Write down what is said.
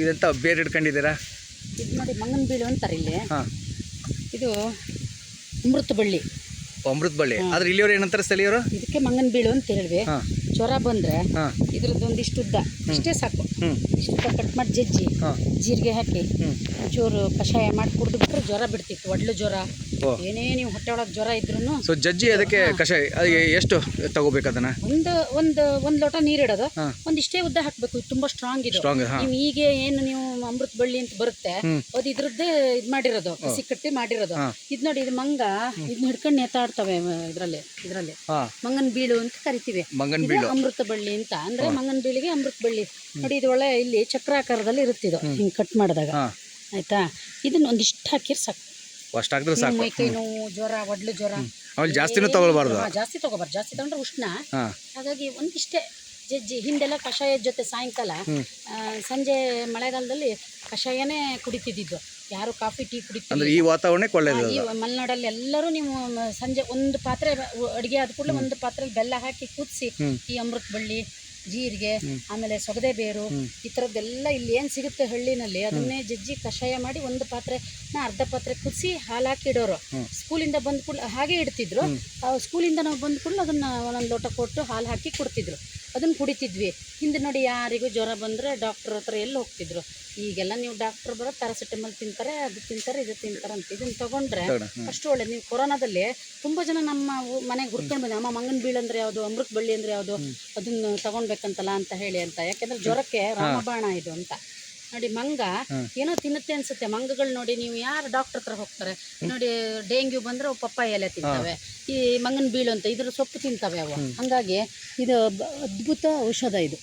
ಇದೆಂತ ಬೇರೆ ಹಿಡ್ಕೊಂಡಿದ್ದೀರಾ ಇದು ನೋಡಿ ಮಂಗನ ಬೀಳು ಅಂತಾರೆ ಇಲ್ಲಿ. ಹಾಂ. ಇದು ಅಮೃತ ಬಳ್ಳಿ. ಅಮೃತ ಬಳ್ಳಿ. ಆದ್ರೆ ಇಲ್ಲಿಯವ್ರು ಏನಂತಾರೆ ಸ್ಥಳೀಯರು? ಇದಕ್ಕೆ ಮಂಗನ ಬೀಳು ಅಂತ ಹೇಳಿದ್ವಿ ಹಾಂ. ಜ್ವರ ಬಂದ್ರೆ ಹಾಂ. ಇದ್ರದ್ದು ಒಂದಿಷ್ಟು ಉದ್ದ ಇಷ್ಟೇ ಸಾಕು. ಇಷ್ಟ ಕಟ್ ಮಾಡಿ ಜಜ್ಜಿ. ಜೀರಿಗೆ ಹಾಕಿ. ಚೂರು ಕಷಾಯ ಮಾಡಿ ಕುಡಿದು ಬಿಟ್ರೆ ಜ್ವರ ಬಿಡ್ತಿತ್ತು. ಒಡ್ಲು ಜ್ವರ. ಏನೇ ನೀವು ಹೊಟ್ಟೆ ಒಳಗೆ ಜ್ವರ ಇದ್ರು ಸೊ ಜಜ್ಜಿ ಅದಕ್ಕೆ ಕಷಾಯ ಎಷ್ಟು ತಗೋಬೇಕು ಅದನ್ನ? ಒಂದು ಒಂದು ಒಂದು ಲೋಟ ನೀರಿಡೋದು ಒಂದಿಷ್ಟೇ ಉದ್ದ ಹಾಕಬೇಕು. ತುಂಬಾ ಸ್ಟ್ರಾಂಗ್ ಇದು. ನೀವು ಈಗ ಏನು ನೀವು ಅಮೃತ ಬಳ್ಳಿ ಅಂತ ಬರುತ್ತೆ. ಅದು ಇದ್ರದ್ದೇ ಇದು ಮಾಡಿರೋದು. ಹಸಿ ಕಟ್ಟಿ ಮಾಡಿರೋದು. ಇದು ನೋಡಿ ಇದು ಮಂಗ ಇದನ್ನ ಹಿಡ್ಕೊಂಡು ನೇತಾಡ್ತವೆ ಇದರಲ್ಲಿ ಇದರಲ್ಲಿ. ಮಂಗನ್ ಬೀಳು ಅಂತ ಕರಿತೀವಿ. ಮಂಗನ ಇದು ಅಮೃತ ಬಳ್ಳಿ ಅಂತ. ಅಂದ್ರೆ ಮಂಗನ ಬೀಳಿಗೆ ಅಮೃತ ಬಳ್ಳಿ. ನೋಡಿ ಇದು ಒಳ್ಳೆ ಇಲ್ಲಿ ಚಕ್ರಾಕಾರದಲ್ಲಿ ಇರುತ್ತಿದ್ದು ಹಿಂಗೆ ಕಟ್ ಮಾಡಿದಾಗ. ಆಯ್ತಾ? ಇದನ್ನ ಒಂದಿಷ್ಟು ಹಾಕಿರ್ ಸಾಕು. ಅಷ್ಟು ಹಾಕಿದ್ರೆ ಸಾಕು. ಮೈ ಕೈ ನೋವು ಜ್ವರ ಒಡ್ಲು ಜ್ವರ. ಜಾಸ್ತಿ ಜಾಸ್ತಿನೂ ತಗೊಳ್ಬಾರ್ದು. ಜಾಸ್ತಿ ತಗೋಬಾರ್ದು. ಜಾಸ್ತಿ ತಗೊಂಡ್ರೆ ಉಷ್ಣ. ಹಾಗಾಗಿ ಒಂದಿಷ್ಟೇ ಜಜ್ಜಿ ಹಿಂದೆಲ್ಲ ಕಷಾಯದ ಜೊತೆ ಸಾಯಂಕಾಲ ಆ, ಸಂಜೆ ಮಳೆಗಾಲದಲ್ಲಿ ಕಷಾಯನೇ ಕುಡಿತಿದ್ದಿದ್ದು. ಯಾರು ಕಾಫಿ ಟೀ ಕುಡಿತಿದ್ರು ಅಂದ್ರೆ ಈ ವಾತಾವರಣಕ್ಕೆ ಒಳ್ಳೇದು ಈ ಮಲೆನಾಡಲ್ಲಿ ಎಲ್ಲರೂ ನೀವು ಸಂಜೆ ಒಂದು ಪಾತ್ರೆ ಅಡುಗೆ ಆದ ಕೂಡಲೇ ಒಂದು ಪಾತ್ರೆ ಬೆಲ್ಲ ಹಾಕಿ ಕುದಿಸಿ. ಈ ಅಮೃತ ಬಳ್ಳಿ ಜೀರಿಗೆ ಆಮೇಲೆ ಸೊಗದೆ ಬೇರು ಈ ಥರದ್ದೆಲ್ಲ ಇಲ್ಲಿ ಏನು ಸಿಗುತ್ತೆ ಹಳ್ಳಿನಲ್ಲಿ ಅದನ್ನೇ ಜಜ್ಜಿ ಕಷಾಯ ಮಾಡಿ ಒಂದು ಪಾತ್ರೆ ಅರ್ಧ ಪಾತ್ರೆ ಕುದಿಸಿ ಹಾಲು ಹಾಕಿ ಇಡೋರು ಸ್ಕೂಲಿಂದ ಬಂದ ಕೂಡಲೇ ಹಾಗೆ ಇಡ್ತಿದ್ರು. ಸ್ಕೂಲಿಂದ ನಾವು ಬಂದ ಕೂಡಲೇ ಅದನ್ನು ಒಂದೊಂದು ಲೋಟ ಕೊಟ್ಟು ಹಾಲು ಹಾಕಿ ಕೊಡ್ತಿದ್ರು. ಅದನ್ನು ಕುಡಿತಿದ್ವಿ. ಹಿಂದೆ ನೋಡಿ ಯಾರಿಗೂ ಜ್ವರ ಬಂದರೆ ಡಾಕ್ಟ್ರ್ ಹತ್ರ ಎಲ್ಲಿ ಹೋಗ್ತಿದ್ರು. ಈಗೆಲ್ಲ ನೀವು ಡಾಕ್ಟ್ರ್ ಬರೋ ಪ್ಯಾರಾಸಿಟಮಲ್ ತಿಂತಾರೆ ಅದು ತಿಂತಾರೆ ಇದು ತಿಂತಾರೆ ಅಂತ ಇದನ್ನು ತಗೊಂಡ್ರೆ. ಅಷ್ಟು ಒಳ್ಳೆ ನೀವು ಕೊರೋನಾದಲ್ಲಿ ತುಂಬ ಜನ ನಮ್ಮ ಮನೆಗೆ ಹುಡ್ಕೊಂಡು ಬಂದ ಅಮ್ಮ ಮಂಗನ ಬೀಳಂದ್ರೆ ಯಾವುದು ಅಮೃತ ಬಳ್ಳಿ ಅಂದ್ರೆ ಯಾವುದು ಅದನ್ನು ತಗೊಳ್ಬೇಕಂತಲ್ಲ ಅಂತ ಹೇಳಿ ಅಂತ. ಯಾಕೆಂದ್ರೆ ಜ್ವರಕ್ಕೆ ರಾಮಬಾಣ ಇದು ಅಂತ. ನೋಡಿ ಮಂಗ ಏನೋ ತಿನ್ನುತ್ತೆ ಅನ್ಸುತ್ತೆ. ಮಂಗಗಳು ನೋಡಿ ನೀವು ಯಾರು ಡಾಕ್ಟರ್ ಹತ್ರ ಹೋಗ್ತಾರೆ? ನೋಡಿ ಡೆಂಗ್ಯೂ ಬಂದ್ರೆ ಪಪ್ಪಾಯ ಎಲೆ ತಿಂತವೆ. ಈ ಮಂಗನ ಬೀಳು ಅಂತ ಇದ್ರ ಸೊಪ್ಪು ತಿಂತವೆ ಅವು. ಹಂಗಾಗಿ ಇದು ಅದ್ಭುತ ಔಷಧ ಇದು.